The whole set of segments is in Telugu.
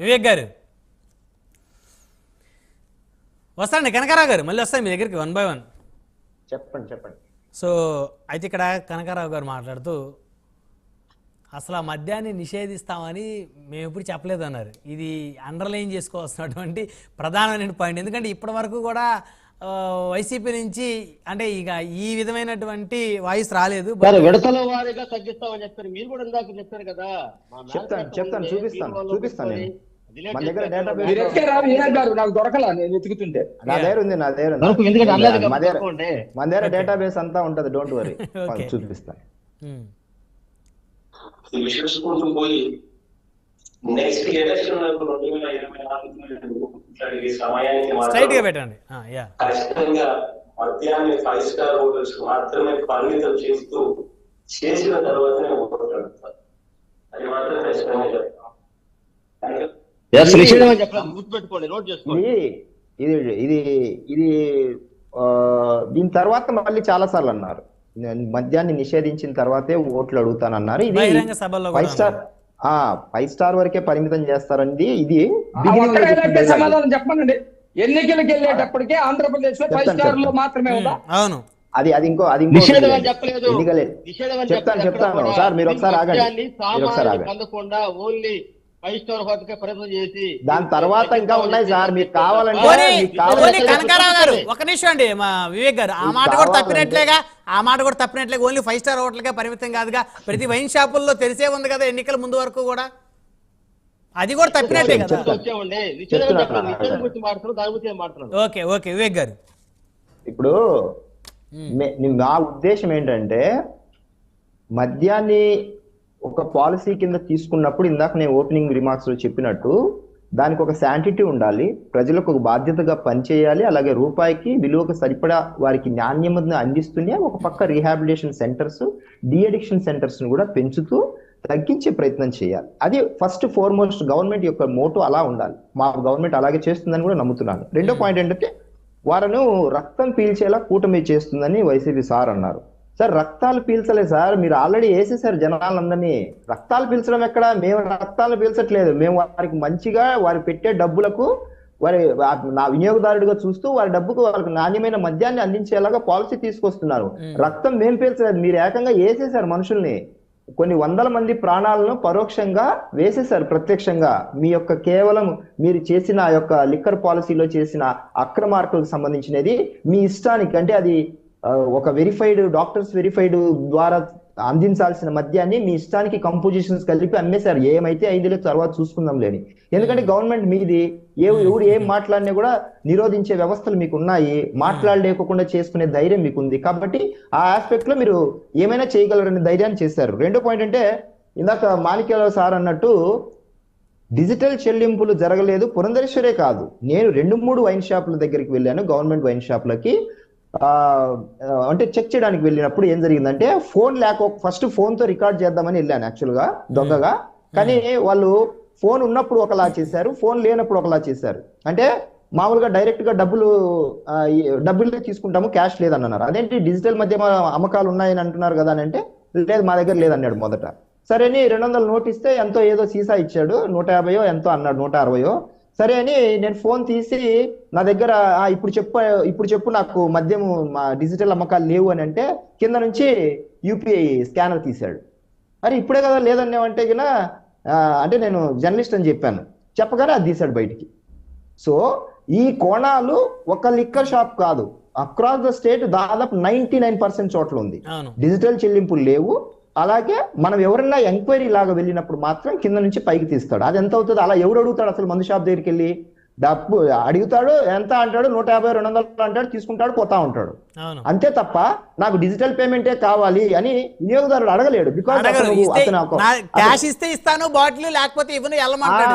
వివేక్ గారు. వస్తాండి కనకారావు గారు. మళ్ళీ వస్తాను మీ దగ్గరికి వన్ బై వన్ చెప్పండి చెప్పండి. సో అయితే ఇక్కడ కనకారావు గారు మాట్లాడుతూ అసలు ఆ మద్యాన్ని నిషేధిస్తామని మేము ఎప్పుడు చెప్పలేదు అన్నారు. ఇది అండర్లైన్ చేసుకోవాల్సినటువంటి ప్రధానమైన పాయింట్ ఎందుకంటే ఇప్పటి వరకు కూడా వైసీపీ నుంచి అంటే ఇక ఈ విధమైనటువంటి వాయిస్ రాలేదు సార్ విడతల వారీగా తగ్గిస్తామని చెప్పారు మీరు కూడా ఇందాక చెప్పారు కదా చెప్తాను, చెప్తాను, చూపిస్తాను, చూపిస్తాను నేను. delete మన దగ్గర చేస్తారు. database మీరు ఎత్తుకే రాదు వినాయక్ గారు నాకు దొరకలా నేను వెతుకుతుంటే నా దగ్గర ఉంది నా దగ్గర ఉంది. దొరకు ఎందుకంటే అన్నది మన దగ్గర డేటాబేస్ అంతా ఉంటది డోంట్ వరీ. చూపిస్తాను ఉమ్. విశ్లేషించుకుంటూ పోయి నెక్స్ట్ ఎలక్షన్ రెండు వేల ఇరవై నాలుగు సమయానికి స్ట్రైట్గా మాత్రం పెట్టండి. ఆ, యా ఖచ్చితంగా మద్యాన్ని ఫైవ్ స్టార్ హోటల్స్ మాత్రమే పరిమితం చేస్తూ చేసిన తర్వాతనే ఓట్లాడతారు అది మాత్రం ఖచ్చితంగా చెప్తాం. గుర్తుపెట్టుకోండి నోట్ చేసుకోండి. ఇది ఇది ఇది దీని తర్వాత మళ్ళీ చాలా సార్లు అన్నారు. నేను మద్యాన్ని నిషేధించిన తర్వాతే ఓట్లు అడుగుతానన్నారు. ఇది ఫైవ్ స్టార్ ఆ ఫైవ్ స్టార్ వరకే పరిమితం చేస్తారండి ఇది. సమాధానం చెప్పమనండి ఎన్నికలకు వెళ్ళేటప్పటికే ఆంధ్రప్రదేశ్లో ఫైవ్ స్టార్లో. మాత్రమే ఉందా అవును అది అది ఇంకో అది ఇంకో చెప్తాను, చెప్తాను. సార్, మీరు ఒకసారి ఆగండి. మీరు ఒకసారి ఆగండి. అందకుండా ఓన్లీ ఫైవ్ స్టార్ హోటల్కే చేసి దాని తర్వాత ఇంకా ఉన్నాయి సార్ మీకు కావాలంటే కనకారావు గారు ఒక నిమిషం అండి మా వివేక్ గారు. ఆ మాట కూడా తప్పినట్లేగా ఆ మాట కూడా తప్పినట్లేగా ఓన్లీ ఫైవ్ స్టార్ హోటల్కే పరిమితం కాదుగా. ప్రతి వైన్ షాపుల్లో తెరిసే ఉంది కదా ఎన్నికల ముందు వరకు కూడా. అది కూడా తప్పినట్టే కదా. ఓకే ఓకే వివేక్ గారు. ఇప్పుడు నా ఉద్దేశం ఏంటంటే మద్యాన్ని ఒక పాలసీ కింద తీసుకున్నప్పుడు ఇందాక నేను ఓపెనింగ్ రిమార్క్స్లో చెప్పినట్టు దానికి ఒక శాంటిటీ ఉండాలి ప్రజలకు ఒక బాధ్యతగా పనిచేయాలి అలాగే రూపాయికి విలువకు సరిపడా వారికి నాణ్యమని అందిస్తూనే ఒక పక్క rehabilitation centres de addiction centres కూడా పెంచుతూ తగ్గించే ప్రయత్నం చేయాలి. అది ఫస్ట్ ఫార్మోస్ట్ గవర్నమెంట్ యొక్క మోటో అలా ఉండాలి. మా గవర్నమెంట్ అలాగే చేస్తుందని కూడా నమ్ముతున్నాను. రెండో పాయింట్ ఏంటంటే వారను రక్తం పీల్చేలా కూటమి చేస్తుందని వైసీపీ సార్ అన్నారు. సార్ రక్తాలు పీల్చలే సార్. మీరు ఆల్రెడీ వేసేసారు జనాలందరినీ. రక్తాలు పీల్చడం ఎక్కడ? మేము రక్తాలు పీల్చట్లేదు. మేము వారికి మంచిగా వారి పెట్టే డబ్బులకు వారి నా వినియోగదారుడిగా చూస్తూ వారి డబ్బుకు వాళ్ళకి నాణ్యమైన మద్యాన్ని అందించేలాగా పాలసీ తీసుకొస్తున్నారు. రక్తం మేము పీల్చలేదు. మీరు ఏకంగా వేసేసారు మనుషుల్ని. కొన్ని వందల మంది ప్రాణాలను పరోక్షంగా వేసేశారు ప్రత్యక్షంగా. మీ యొక్క కేవలం మీరు చేసిన ఆ యొక్క లిక్కర్ పాలసీలో చేసిన అక్రమార్కులకు సంబంధించినది మీ ఇష్టానికి. అంటే అది ఒక వెరిఫైడ్ డాక్టర్స్ వెరిఫైడ్ ద్వారా అందించాల్సిన మద్యాన్ని మీ ఇష్టానికి కంపోజిషన్స్ కలిపి అమ్మేశారు. ఏమైతే ఐదులే తర్వాత చూసుకుందాం లేని ఎందుకంటే గవర్నమెంట్ మీది ఏ ఎవడు ఏం మాట్లాడినా కూడా నిరోధించే వ్యవస్థలు మీకు ఉన్నాయి మాట్లాడలేకుండా చేసుకునే ధైర్యం మీకు ఉంది కాబట్టి ఆ ఆస్పెక్ట్లో మీరు ఏమైనా చేయగలరనే ధైర్యాన్ని చేశారు. రెండో పాయింట్ అంటే ఇందాక మాణిక్యరావు సార్ అన్నట్టు డిజిటల్ చెల్లింపులు జరగలేదు పురంధరేశ్వరే కాదు. నేను రెండు మూడు వైన్ షాపుల దగ్గరికి వెళ్ళాను గవర్నమెంట్ వైన్ షాపులకి అంటే చెక్ చేయడానికి వెళ్ళినప్పుడు ఏం జరిగిందంటే ఫోన్ లేక ఫస్ట్ ఫోన్తో రికార్డ్ చేద్దామని వెళ్ళాను యాక్చువల్గా దొంగగా కానీ వాళ్ళు ఫోన్ ఉన్నప్పుడు ఒకలా చేశారు ఫోన్ లేనప్పుడు ఒకలా చేశారు. అంటే మామూలుగా డైరెక్ట్గా డబ్బులు డబ్బులు తీసుకుంటాము క్యాష్ లేదన్నారు అదేంటి డిజిటల్ మధ్య అమ్మకాలు ఉన్నాయని అంటున్నారు కదా అని అంటే లేదు మా దగ్గర లేదన్నాడు మొదట. సరే అని రెండు వందలు నోట్ ఇస్తే ఎంతో ఏదో సీసా ఇచ్చాడు నూట యాభైయో ఎంతో అన్నాడు నూట అరవయో. సరే అని నేను ఫోన్ తీసి నా దగ్గర "ఆ, ఇప్పుడు చెప్పు ఇప్పుడు చెప్పు నాకు మద్యము మా డిజిటల్ అమ్మకాలు లేవు అని అంటే కింద నుంచి యూపీఐ స్కానర్ తీశాడు. అరే ఇప్పుడే కదా లేదన్నావంటే గిన ఆ, అంటే నేను జర్నలిస్ట్ అని చెప్పాను. చెప్పగానే అది తీశాడు బయటికి. సో ఈ కోణాలు ఒక లిక్కర్ షాప్ కాదు. అక్రాస్ ద స్టేట్ దాదాపు నైన్టీ నైన్ పర్సెంట్ చోట్ల ఉంది. డిజిటల్ చెల్లింపులు లేవు. అలాగే మనం ఎవరైనా ఎంక్వైరీ లాగా వెళ్ళినప్పుడు మాత్రం కింద నుంచి పైకి తీస్తాడు. అది ఎంత అవుతుంది అలా ఎవడు అడుగుతాడు అసలు మందు షాప్ దగ్గరికి వెళ్ళి? డబ్బు అడుగుతాడు ఎంత అంటాడు? నూట యాభై రెండు వందలు అంటాడు తీసుకుంటాడు పోతా ఉంటాడు. అంతే తప్ప నాకు డిజిటల్ పేమెంటే కావాలి అని వినియోగదారుడు అడగలేడు. బికాస్ క్యాష్ ఇస్తే ఇస్తాను బాటిల్ లేకపోతే ఇవ్వను వెళ్ళమంటాడు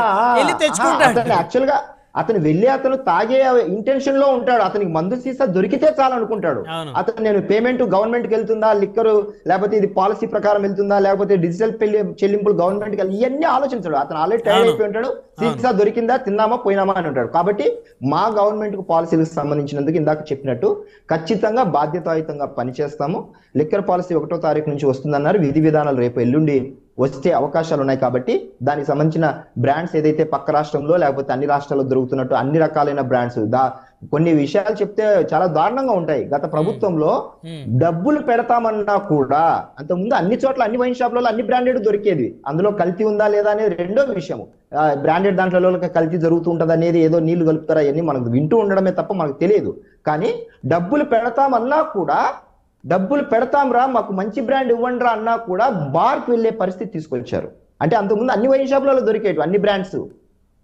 యాక్చువల్గా అతను వెళ్ళి అతను తాగే ఇంటెన్షన్లో ఉంటాడు. అతనికి మందు సీసా దొరికితే చాలు అనుకుంటాడు. అతను నేను పేమెంట్ గవర్నమెంట్కి వెళ్తుందా లిక్కర్ లేకపోతే ఇది పాలసీ ప్రకారం వెళ్తుందా లేకపోతే డిజిటల్ చెల్లింపులు గవర్నమెంట్కి ఇవన్నీ ఆలోచించాడు. అతను ఆల్రెడీ టైర్ అవును. అయిపోయి ఉంటాడు. సీసా దొరికిందా తిన్నామా పోయినామా అని ఉంటాడు. కాబట్టి మా గవర్నమెంట్కు పాలసీలకు సంబంధించినందుకు ఇందాక చెప్పినట్టు ఖచ్చితంగా బాధ్యతాయుతంగా పనిచేస్తాము. లిక్కర్ పాలసీ ఒకటో తారీఖు నుంచి వస్తుందన్నారు. విధి విధానాలు రేపు ఎల్లుండి వచ్చే అవకాశాలు ఉన్నాయి కాబట్టి దానికి సంబంధించిన బ్రాండ్స్ ఏదైతే పక్క రాష్ట్రంలో లేకపోతే అన్ని రాష్ట్రాల్లో దొరుకుతున్నట్టు అన్ని రకాలైన బ్రాండ్స్ దా కొన్ని విషయాలు చెప్తే చాలా దారుణంగా ఉంటాయి. గత ప్రభుత్వంలో. డబ్బులు పెడతామన్నా కూడా అంతకుముందు అన్ని చోట్ల అన్ని వైన్ షాప్లలో అన్ని బ్రాండెడ్ దొరికేది. అందులో కల్తీ ఉందా లేదా అనేది రెండో విషయం బ్రాండెడ్ దాంట్లో కల్తీ జరుగుతూ ఉంటది అనేది ఏదో నీళ్ళు కలుపుతారా అవన్నీ మనకు వింటూ ఉండడమే తప్ప మనకు తెలియదు. కానీ డబ్బులు పెడతామన్నా కూడా డబ్బులు పెడతాంరా మాకు మంచి బ్రాండ్ ఇవ్వండి రా అన్నా కూడా బార్కి వెళ్ళే పరిస్థితి తీసుకొచ్చారు. అంటే అంతకుముందు అన్ని వైన్ షాపులలో దొరికేవి అన్ని బ్రాండ్స్.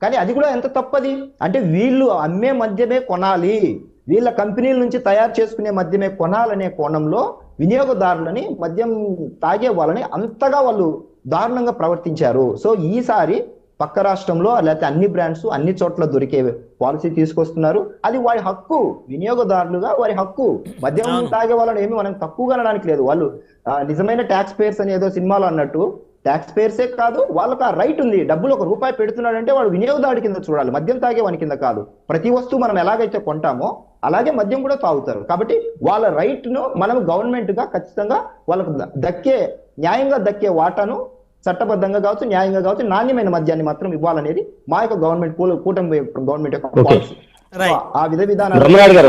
కానీ అది కూడా ఎంత తప్పది? అంటే వీళ్ళు అమ్మే మద్యమే కొనాలి. వీళ్ళ కంపెనీల నుంచి తయారు చేసుకునే మద్యమే కొనాలనే కోణంలో వినియోగదారులని మద్యం తాగే వాళ్ళని అంతగా వాళ్ళు దారుణంగా ప్రవర్తించారు. సో ఈసారి పక్క రాష్ట్రంలో లేకపోతే అన్ని బ్రాండ్స్ అన్ని చోట్ల దొరికే పాలసీ తీసుకొస్తున్నారు. అది వారి హక్కు వినియోగదారులుగా వారి హక్కు. మద్యం తాగే వాళ్ళని ఏమి మనం తక్కువగా అనడానికి లేదు. వాళ్ళు నిజమైన ట్యాక్స్ పేయర్స్ అని ఏదో సినిమాలో అన్నట్టు ట్యాక్స్ పేయర్సే కాదు వాళ్ళకి ఆ రైట్ ఉంది. డబ్బులు ఒక రూపాయి పెడుతున్నాడంటే వాడు వినియోగదారుడి కింద చూడాలి మద్యం తాగే వాని కింద కాదు. ప్రతి వస్తువు మనం ఎలాగైతే కొంటామో అలాగే మద్యం కూడా తాగుతారు. కాబట్టి వాళ్ళ రైట్ను మనం గవర్నమెంట్గా ఖచ్చితంగా వాళ్ళకు దక్కే న్యాయంగా దక్కే వాటాను చట్టబద్ధంగా కావచ్చు న్యాయంగా కావచ్చు నాణ్యమైన మద్యాన్ని మాత్రం ఇవ్వాలనేది మా యొక్క గవర్నమెంట్ కూటమి గవర్నమెంట్ యొక్క. పాలసీ. ఆ విధ విధానాలు